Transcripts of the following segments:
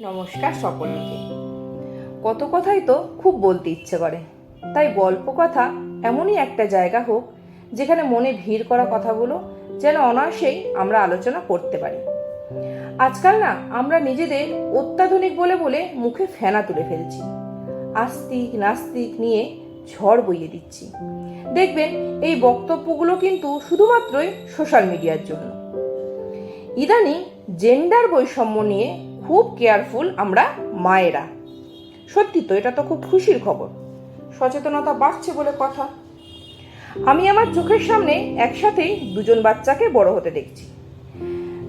নমস্কার সকলকে কত কথাই তো খুব বলতে ইচ্ছে করে। তাই গল্প কথা এমনই একটা জায়গা হোক যেখানে মনে ভিড় করা কথাগুলো যেন অনায়াসেই আমরা আলোচনা করতে পারি। আজকাল না আমরা নিজেদের অত্যাধুনিক বলে বলে মুখে ফেনা তুলে ফেলছি। আস্তিক নাস্তিক নিয়ে ঝড় বইয়ে দিচ্ছি। দেখবেন এই বক্তব্যগুলো কিন্তু শুধুমাত্রই সোশ্যাল মিডিয়ার জন্য। ইদানিং জেন্ডার বৈষম্য নিয়ে খুব কেয়ারফুল আমরা মায়েরা। সত্যি তো, এটা তো খুব খুশির খবর। সচেতনতা বাড়ছে বলে কথা। আমি আমার চোখের সামনে একসাথেই দুজন বাচ্চাকে বড় হতে দেখছি।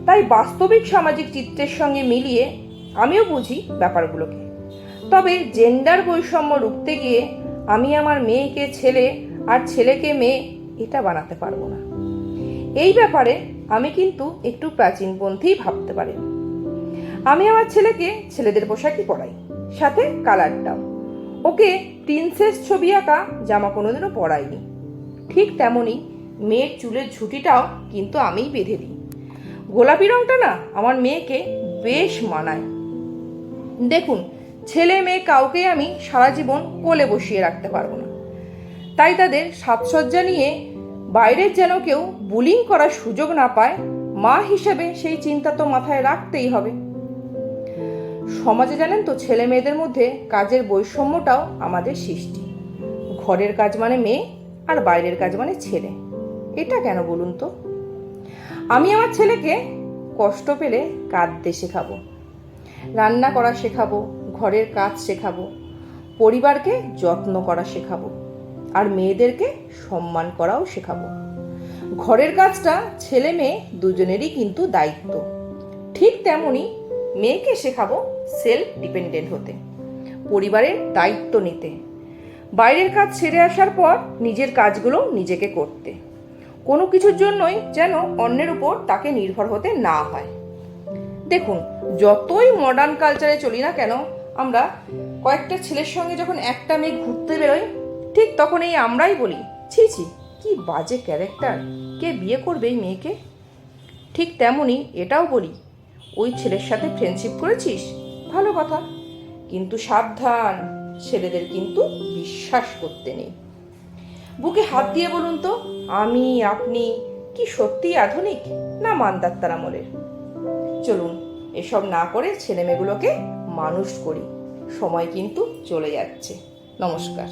তাই বাস্তবিক সামাজিক চিত্রের সঙ্গে মিলিয়ে আমিও বুঝি ব্যাপারগুলোকে। তবে জেন্ডার বৈষম্য রুখতে গিয়ে আমি আমার মেয়েকে, ছেলে আর ছেলেকে মেয়ে এটা বানাতে পারব না। এই ব্যাপারে আমি কিন্তু একটু প্রাচীনপন্থী ভাবতে পারি আমি আমার ছেলেকে ছেলেদের পোশাকই পরাই। সাথে কালারটাও। ওকে প্রিন্সেস ছবি আঁকা জামা কোনোদিনও পরাইনি। ঠিক তেমনই মেয়ের চুলের ঝুঁটিটাও কিন্তু আমিই বেঁধে দিই। গোলাপি রংটা না আমার মেয়েকে বেশ মানায়। দেখুন, ছেলে মেয়ে কাউকে আমি সারা জীবন কোলে বসিয়ে রাখতে পারব না। তাই তাদের সাজসজ্জা নিয়ে বাইরের যেন কেউ বুলিং করার সুযোগ না পায়, মা হিসেবে সেই চিন্তা তো মাথায় রাখতেই হবে। সমাজে জানেন তো, ছেলে মেয়েদের মধ্যে কাজের বৈষম্যটাও আমাদের সৃষ্টি। ঘরের কাজ মানে মেয়ে আর বাইরের কাজ মানে ছেলে। এটা কেন বলুন তো? আমি আমার ছেলেকে কষ্ট পেলে কাঁদতে শেখাবো, রান্না করা শেখাবো, ঘরের কাজ শেখাবো, পরিবারকে যত্ন করা শেখাবো, আর মেয়েদেরকে সম্মান করাও শেখাবো। ঘরের কাজটা ছেলে মেয়ে দুজনেরই কিন্তু দায়িত্ব। ঠিক তেমনি মেয়েকে শেখাবো সেলফ ডিপেন্ডেন্ট হতে, পরিবারের দায়িত্ব নিতে। বাইরের কাজ ছেড়ে আসার পর নিজের কাজগুলো নিজেকে করতে। কোনো কিছুর জন্যই যেন অন্যের উপর তাকে নির্ভর হতে না হয়। দেখুন, যতই মডার্ন কালচারে চলি না কেন, আমরা কয়েকটা ছেলের সঙ্গে যখন একটা মেয়ে ঘুরতে বেরোই, ঠিক তখন এই আমরাই বলি, ছি ছি, কি বাজে ক্যারেক্টার কে বিয়ে করবে এই মেয়েকে? ঠিক তেমনই এটাও বলি ওই ছেলের সাথে ফ্রেন্ডশিপ করেছিস? ভালো কথা। কিন্তু সাবধান, ছেলেদের কিন্তু বিশ্বাস করতে নেই। বুকে হাত দিয়ে বলুন তো, আমি, আপনি কি সত্যি আধুনিক না মান্দাত্তার আমলের? চলুন, এসব না করে ছেলেমেয়েগুলোকে মানুষ করি। সময় কিন্তু চলে যাচ্ছে। নমস্কার।